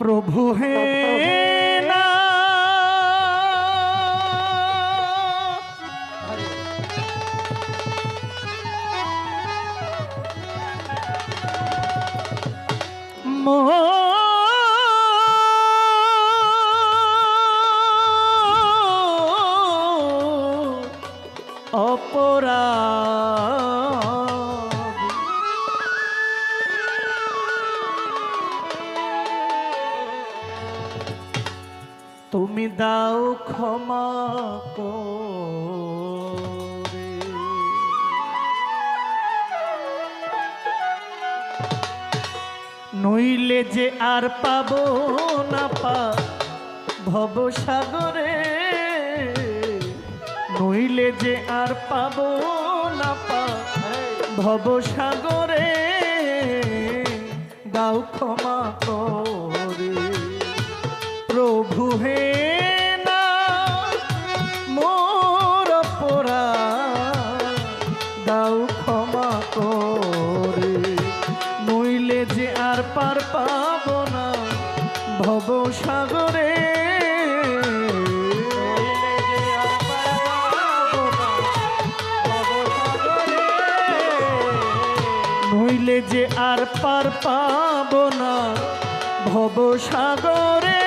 প্রভু হে মোহ যে আর পাব না পা, ভব সাগরে। নইলে যে আর পাব না পা, ভব সাগরে। গাও ক্ষমা করে, প্রভু হে ভব সাগরে নইলে যে আর পার পাব না ভব সাগরে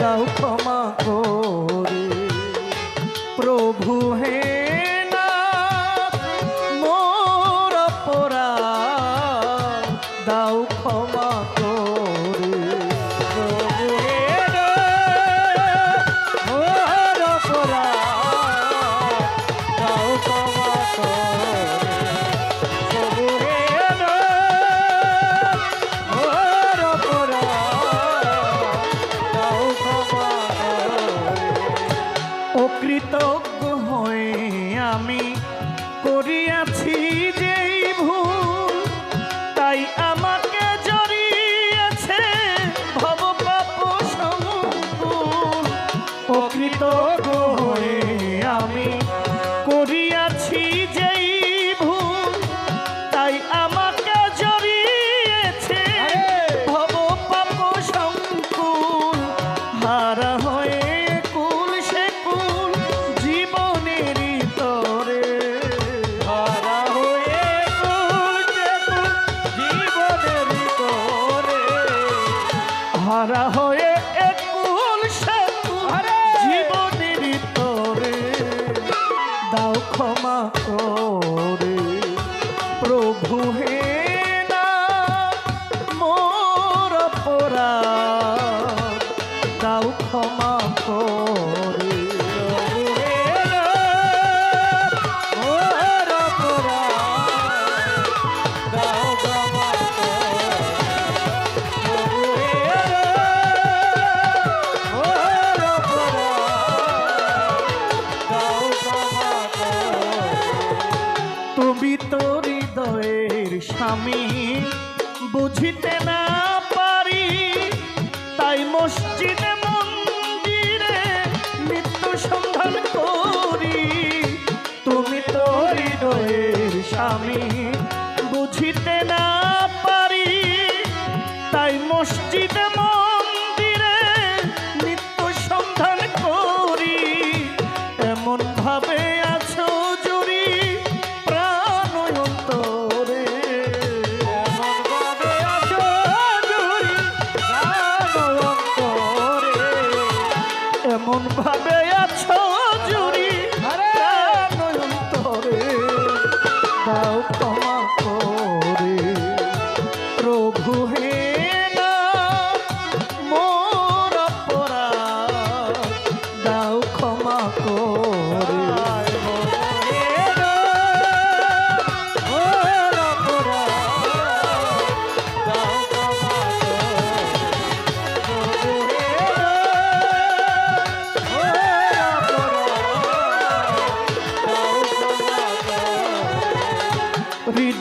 দাও ক্ষমা প্রভু হে ও না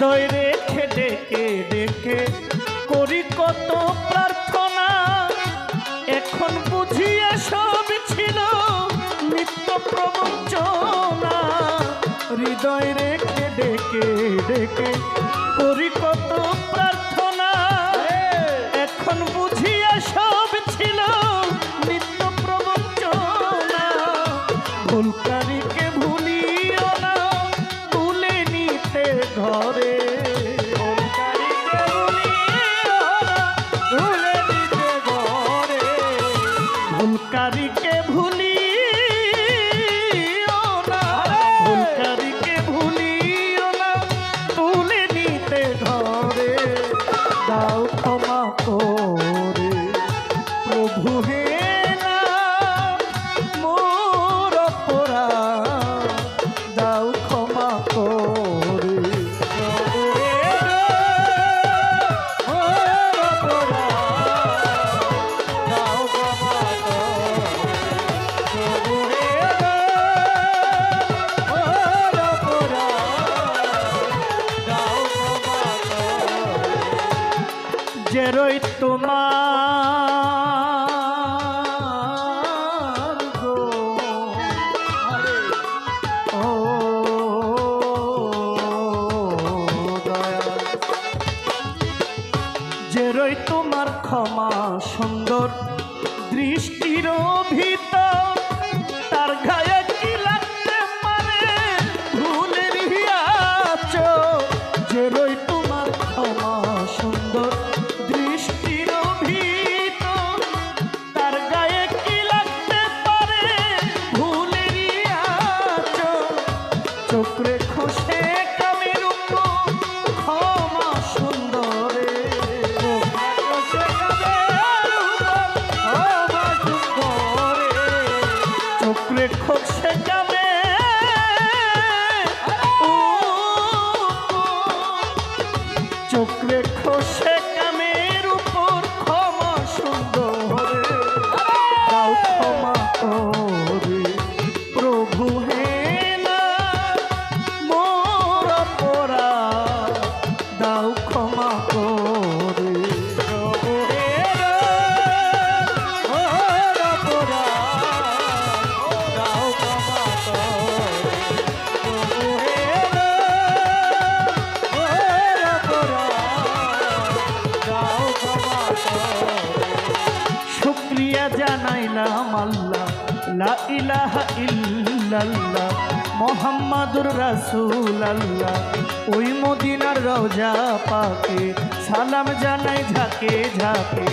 হৃদয় রেখে, ডেকে ডেকে করি কত প্রার্থনা। এখন বুঝিয়া সব ছিল নিত্য প্রবঞ্চনা। হৃদয় রেখে, ডেকে ডেকে করি কত প্রার্থনা। যেরই তোমার ও দয়াল যেরই তোমার ক্ষমা সুন্দর দৃষ্টির ভিতর চোখরে আল্লাহ, লা ইলাহা ইল্লাল্লাহ, মোহাম্মদুর রাসূল আল্লাহ ওই মদিনার রওজা পাকে, সালাম জানাই ঝাকে ঝাকে।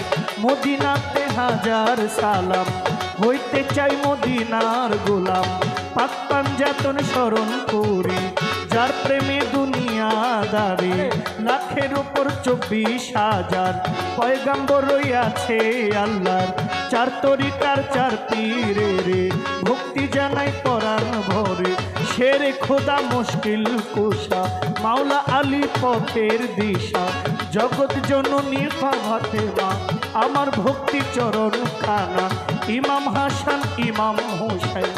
মদিনাতে হাজার সালাম, হইতে চাই মদিনার গোলাম। পাক পাঞ্জাতন স্মরণ করি, যার প্রেমে দুনিয়া দাঁড়ে লাখের উপর চব্বিশ হাজার। পয়গাম্বর রইয়াছে আল্লাহর, চার তরিকার চার পীরে রে। ভক্তি জানাই পরাণ ভরে শেরে খোদা মুশকিল কুষা মাওলা আলী পথের দিশা, জগৎ জননী ফাভাতে মা। আমার ভক্তি চরণ খানা, ইমাম হাসান, ইমাম হোসেন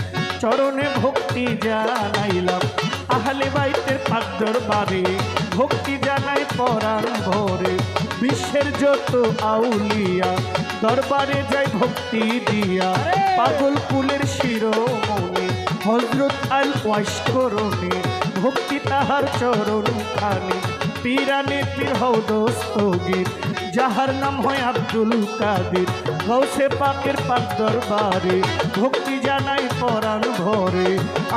চরণে ভক্তি জানাইলাম। আহলে বাইতের পাকদর বাড়ি ভক্তি জানাই পরাণ ভরে বিশ্বের যত আউলিয়া দরবারে যাই ভক্তি দিয়া। পাগল কুলের শিরোমণি হজরত আল ওয়াস্করণে ভক্তি তাহার চরণ খানি পীরানে পীর হৌদস্তগীর যাহার নাম হয় আব্দুল কাদির গৌসে পাকের পাক দরবারে, ভক্তি জানাই পরাণ ভরে।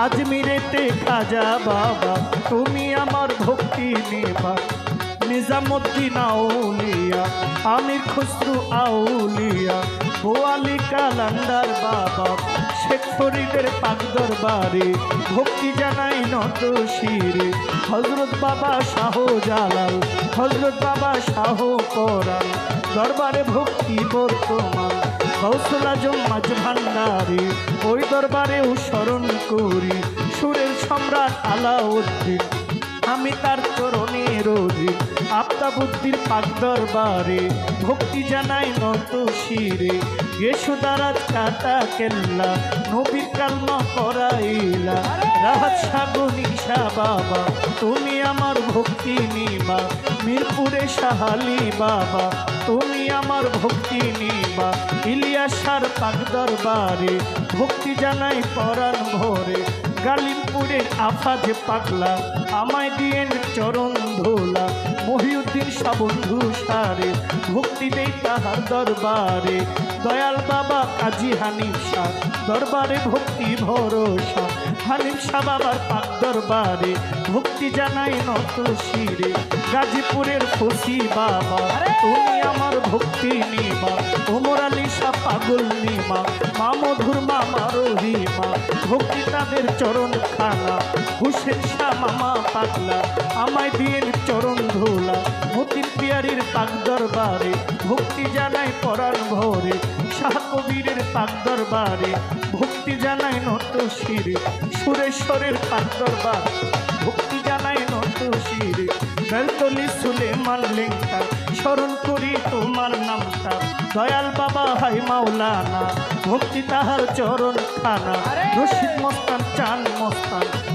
আজমিরেতে খাজা বাবা, তুমি আমার ভক্তি নেবা। নিজামুদ্দিন আউলিয়া, আমির খুসরু আউলিয়া, বোয়ালি কালান্দার বাবা। শেখ পাক দরবারে। ভক্তি জানাই নত শিরে। হজরত বাবা শাহ জালাল হজরত বাবা শাহ করাল দরবারে ভক্তি বর্তমান কৌশল আজম মাঝ ভান্ডারে। ওই দরবারেও স্মরণ করি, সুরের সম্রাট আলাউদ্দিন। আমি তার চরণে রোজি আফতাবুদ্দির পাক দরবারে। ভক্তি জানাই নত শিরে। যশোদারাজ কাটা কেল্লা, নবীর কালমা করাইলা রাহাত সাগনিশা বাবা, তুমি আমার ভক্তি নিবা। মিরপুরে সাহালি বাবা, তুমি আমার ভক্তি নিবা। ইলিয়াসার পাক দরবারে ভক্তি জানাই পরাণ ভরে গালিমপুর গাজীপুরে আফা যে পাগলা আমায় দিয়েন চরণ ধোলা। মহিউদ্দিন সাবন্ধু সারে ভক্তি দেই তাহার দরবারে। দয়াল বাবা কাজী হানিফ শাহ দরবারে ভক্তি ভরসা। হানিফ শাহ বাবার পাক দরবারে ভক্তি জানাই নত শিরে। গাজীপুরের ফসি বাবা তুমি আমার ভক্তি নিমা। ওমর আলী শাহ পাগল নিমা মা মধুর মামা রহিমা। ভক্তি তাদের চরণ খানা হুসেন শাহ মামা পাগলা, আমায় দিয়েন চরণ ধোলা। মতিন পিয়ারির পাক দরবারে, ভক্তি জানাই পরাণ ভরে। শাহ কবিরের পাক দরবারে, ভক্তি জানাই নত শিরে। সুরেশ্বরের পাক দরবার, ভক্তি জানাই নত শিরে। বেলতলি সুলেমান লেঙ্কা স্মরণ করি তোমার নামটা। দয়াল বাবা হাই মাওলানা, ভক্তি তাহার চরণ খানা রশিদ মস্তান চান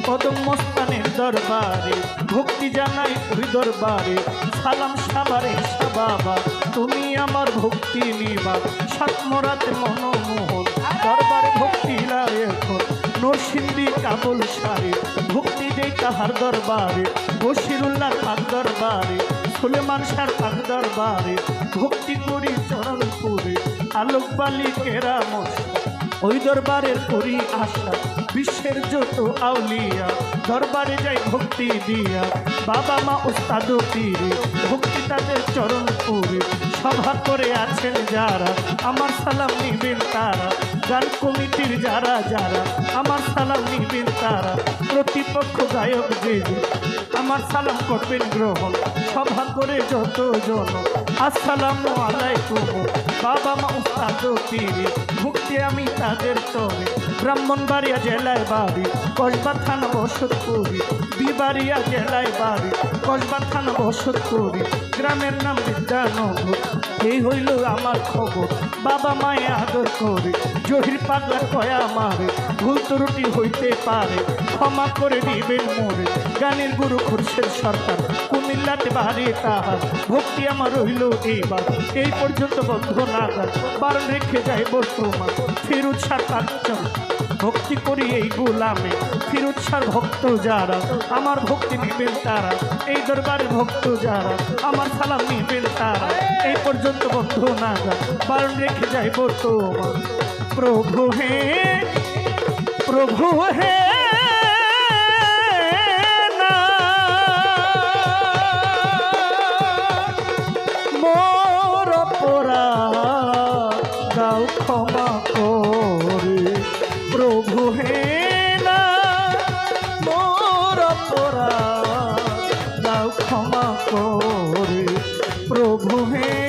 মস্তান দরবারে, ভক্তি জানাই ওই দরবারে। সালাম সাবারে বাবা, তুমি আমার ভক্তি নিবা। সাতমরাতে মনমোহন, দরবারে ভক্তি লাগে এখন। নরসিংদী কাবুল সারে, ভক্তি দেই তাহার দরবারে। বসিরুল্লাহ পাক দরবারে, সুলেমান শাহ পাক দরবারে। ভক্তি করি চরণপুরে আলোক বালি কেরামত। ওই দরবারের করি আশা, বিশ্বের যত আউলিয়া, দরবারে যাই ভক্তি দিয়া। বাবা মা, উস্তাদ, পীরে, ভক্তি তাদের চরণ পুরে। সভা করে আছেন যারা, আমার সালাম নিবেন তারা। গান কমিটির যারা যারা, আমার সালাম নিবেন তারা। প্রতিপক্ষ গায়ক যে আমার সালাম করবেন গ্রহণ। সভা করে যত জন আসসালামু আলাইকুম। বাবা মা, উস্তাদ পীরে, ভক্তি আমি তাদের তরে। ব্রাহ্মণবাড়িয়া জেলায় বাড়ি, কসবা থানা বসতপুরি। বিবাড়িয়া জেলায় বাড়ি, কসবা থানা বসতপুরি। গ্রামের নাম বিদ্যানগর। এই হইল আমার খবর। বাবা মায়ে আদর করে, জহির পাগলা কয়া মারে, ভুল ত্রুটি হইতে পারে, ক্ষমা করে দিবেন মোরে। গানের গুরু খুরশের সরকার কুমিল্লাতে বাড়ি তাহার। ভক্তি আমার রইল এইবার, এই পর্যন্ত বন্ধ নাগার। বারণ রেখে যাই বর্তমান ফিরুজ শাহ কাঞ্চন ভক্তি করি এই গোলামে। ফিরুৎসার ভক্ত যারা, আমার ভক্তি নিবেন তারা, এই দরবারে ভক্ত যারা, আমার সালাম নিবেন তারা। এই পর্যন্ত বন্ধ যা বারণ রেখে যাই তোমার। প্রভু হে প্রভু হে প্রভু হে